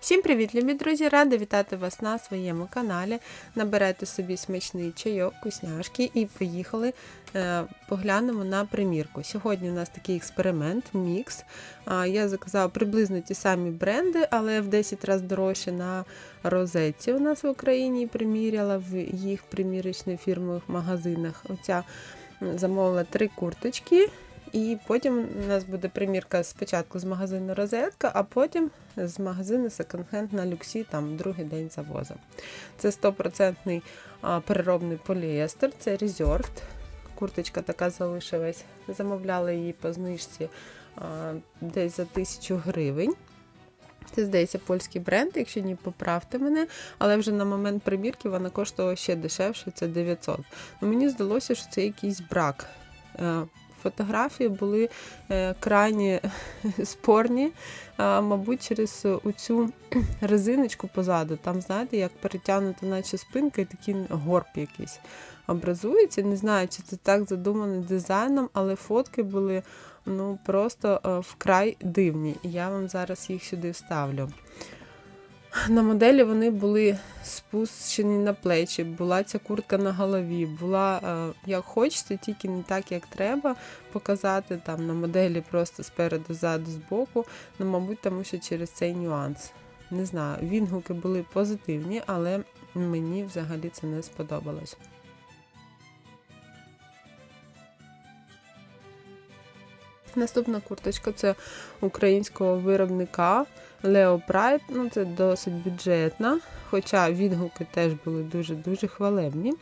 Всім привіт, любі друзі! Рада вітати вас на своєму каналі. Наберете собі смачний чайок, вкусняшки і поїхали. е, Поглянемо на примірку. Сьогодні у нас такий експеримент, мікс. Я заказала приблизно ті самі бренди, але в 10 разів дорожче на розетці у нас в Україні і приміряла в їх примірочних фірмових магазинах. Оця замовила три курточки. І потім у нас буде примірка спочатку з магазину Розетка, а потім з магазину секонд-хенд на люксі, там другий день завозу. Це 100% переробний поліестер, це Reserved. Курточка така залишилась. Замовляла її по знижці а, десь за 1000 гривень. Це, здається, польський бренд, якщо ні, поправте мене. Але вже на момент примірки вона коштувала ще дешевше, це 900. Ну, мені здалося, що це якийсь брак. Фотографії були е, крайні спорні, мабуть, через оцю резиночку позаду. Там, знаєте, як перетягнута, наче спинка, і такий горб якийсь образується. Не знаю, чи це так задумано дизайном, але фотки були ну, просто е, вкрай дивні. І я вам зараз їх сюди вставлю. На моделі вони були спущені на плечі, була ця куртка на голові, була е, як хочете, тільки не так, як треба показати там на моделі просто спереду, ззаду, збоку. Ну, мабуть, тому що через цей нюанс. Не знаю, відгуки були позитивні, але мені взагалі це не сподобалось. Наступна курточка це українського виробника Leo Pride. Ну, це досить бюджетна, хоча відгуки теж були дуже-дуже хвалебні.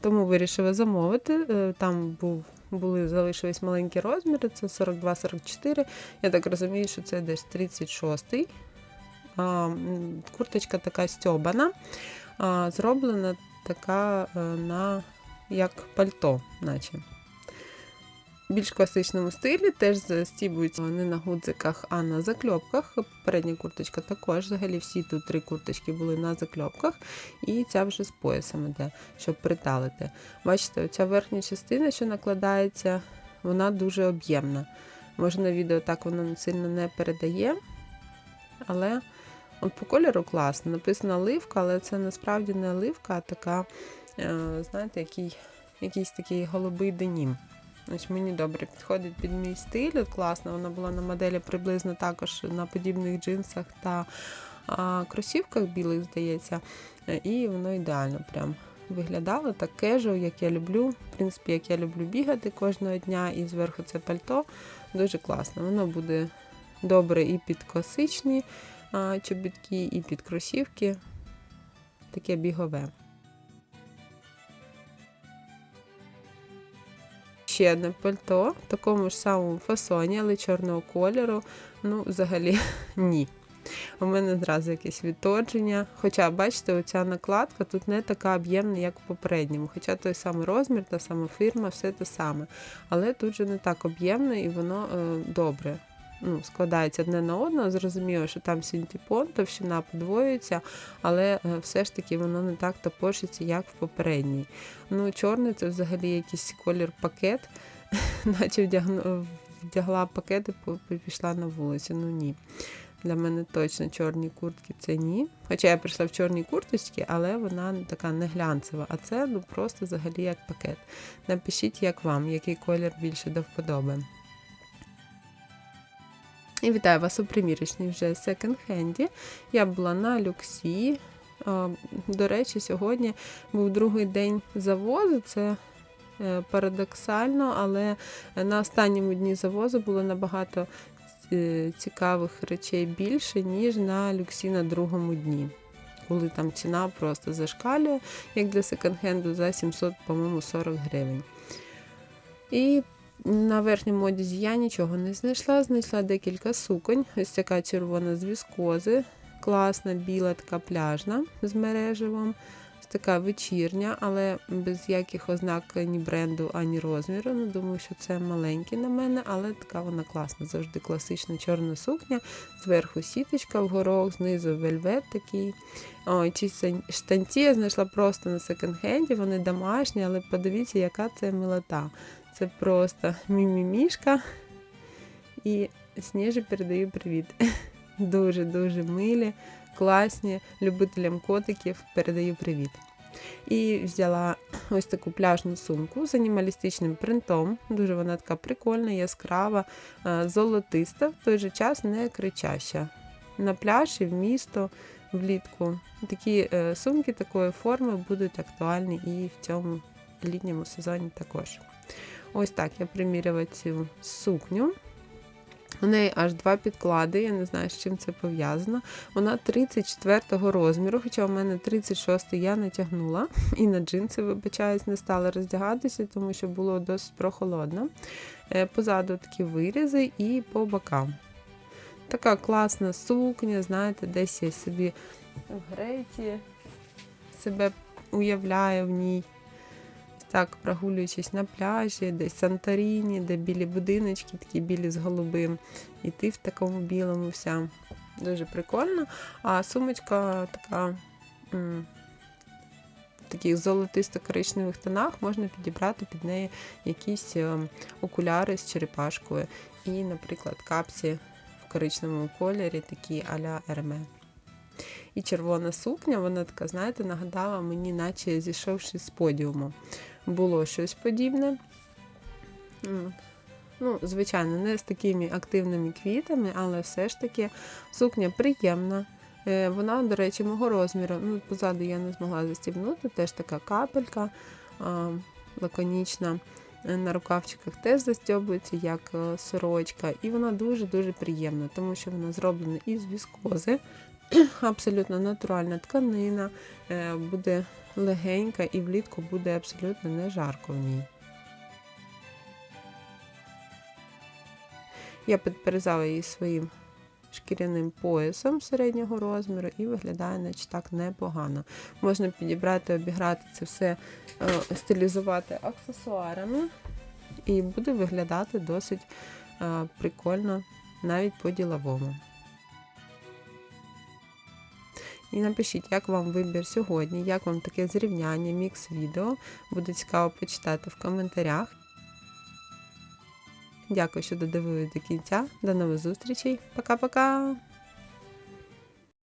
Тому вирішила замовити. Е, Там був, були, залишились маленькі розміри, це 42-44. Я так розумію, що це десь 36-й. Курточка така стьобана, зроблена така е, на як пальто, наче більш класичному стилі, теж застібуються не на гудзиках, а на закльопках. Передня курточка також. Взагалі всі тут три курточки були на закльопках, і ця вже з поясом іде, щоб приталити. Бачите, оця верхня частина, що накладається, вона дуже об'ємна. Може на відео так воно сильно не передає, але от по кольору класно. Написано оливка, але це насправді не оливка, а така, е, знаєте, який, якийсь такий голубий денім. Ось мені добре підходить під мій стиль. Класно, вона була на моделі приблизно також на подібних джинсах та а, кросівках білих, здається. І воно ідеально прям виглядало так кежу, як я люблю. В принципі, як я люблю бігати кожного дня, і зверху це пальто. Дуже класно. Воно буде добре і під класичні а, чобітки, і під кросівки. Таке бігове. Ще одне пальто в такому ж самому фасоні, але чорного кольору. Ну, взагалі, ні. У мене зразу якесь відтодження. Хоча, бачите, оця накладка тут не така об'ємна, як у попередньому. Хоча той самий розмір, та сама фірма, все те саме. Але тут же не так об'ємно і воно е, добре ну, складається одне на одного. Зрозуміло, що там синтепон, товщина подвоюється, але е, все ж таки воно не так топорщиться, як в попередній. Ну, Чорний це взагалі якийсь колір пакет, наче вдягла пакет і пішла на вулицю. Ну ні. Для мене точно чорні куртки це ні. Хоча я прийшла в чорній курточці, але вона така не глянцева. А це ну просто взагалі як пакет. Напишіть, як вам, який колір більше до вподоби. І вітаю вас у примірочній вже секонд-хенді. Я була на люксі. До речі, сьогодні був другий день завозу. Це е, парадоксально, але на останньому дні завозу було набагато е, цікавих речей більше, ніж на люксі на другому дні. Коли там ціна просто зашкалює, як для секонд-хенду, за 700, по-моєму, 40 гривень. І на верхньому одязі я нічого не знайшла. Знайшла декілька суконь. Ось така червона з віскози, класна, біла, така пляжна з мереживом. Ось така вечірня, але без яких ознак ні бренду, ані розміру. Ну, думаю, що це маленький на мене, але така вона класна. Завжди класична чорна сукня. Зверху сіточка в горох, знизу вельвет такий. Ой, ці штанці я знайшла просто на секонд-хенді, вони домашні, але подивіться, яка це милота. Це просто мімімішка. І Сніжі передаю привіт. Дуже-дуже милі, класні. Любителям котиків передаю привіт. І взяла ось таку пляжну сумку з анімалістичним принтом. Дуже вона така прикольна, яскрава, е, золотиста, в той же час не кричаща. На пляж і в місто влітку. Такі е, сумки такої форми будуть актуальні і в цьому літньому сезоні також. Ось так я приміряла цю сукню. У неї аж два підклади, я не знаю, з чим це пов'язано. Вона 34-го розміру, хоча у мене 36-й я натягнула. І на джинси, вибачаюсь, не стала роздягатися, тому що було досить прохолодно. Е, Позаду такі вирізи і по бокам. Така класна сукня, знаєте, десь я собі в Греції себе уявляю в ній. Так, прогулюючись на пляжі, десь Санторіні, де білі будиночки, такі білі з голубим. І ти в такому білому вся. Дуже прикольно. А сумочка така в таких золотисто-коричневих тонах можна підібрати під неї якісь е, окуляри з черепашкою. І, наприклад, капсі в коричневому кольорі, такі а-ля Ерме. І червона сукня, вона така, знаєте, нагадала мені, наче зійшовши з подіуму. Було щось подібне. Ну, звичайно, не з такими активними квітами, але все ж таки сукня приємна. Е, Вона, до речі, мого розміру. Ну, позаду я не змогла застібнути, теж така капелька лаконічна. На рукавчиках теж застьобується, як е, сорочка, і вона дуже-дуже приємна, тому що вона зроблена із віскози, абсолютно натуральна тканина, е, буде легенька і влітку буде абсолютно не жарко в ній. Я підперезала її своїм шкіряним поясом середнього розміру і виглядає наче так непогано. Можна підібрати, обіграти це все, е, стилізувати аксесуарами, і буде виглядати досить е, прикольно навіть по-діловому. І напишіть, як вам вибір сьогодні, як вам таке зрівняння, мікс відео. Буде цікаво почитати в коментарях. Дякую, що додивились до кінця. До нових зустрічей. Пока-пока!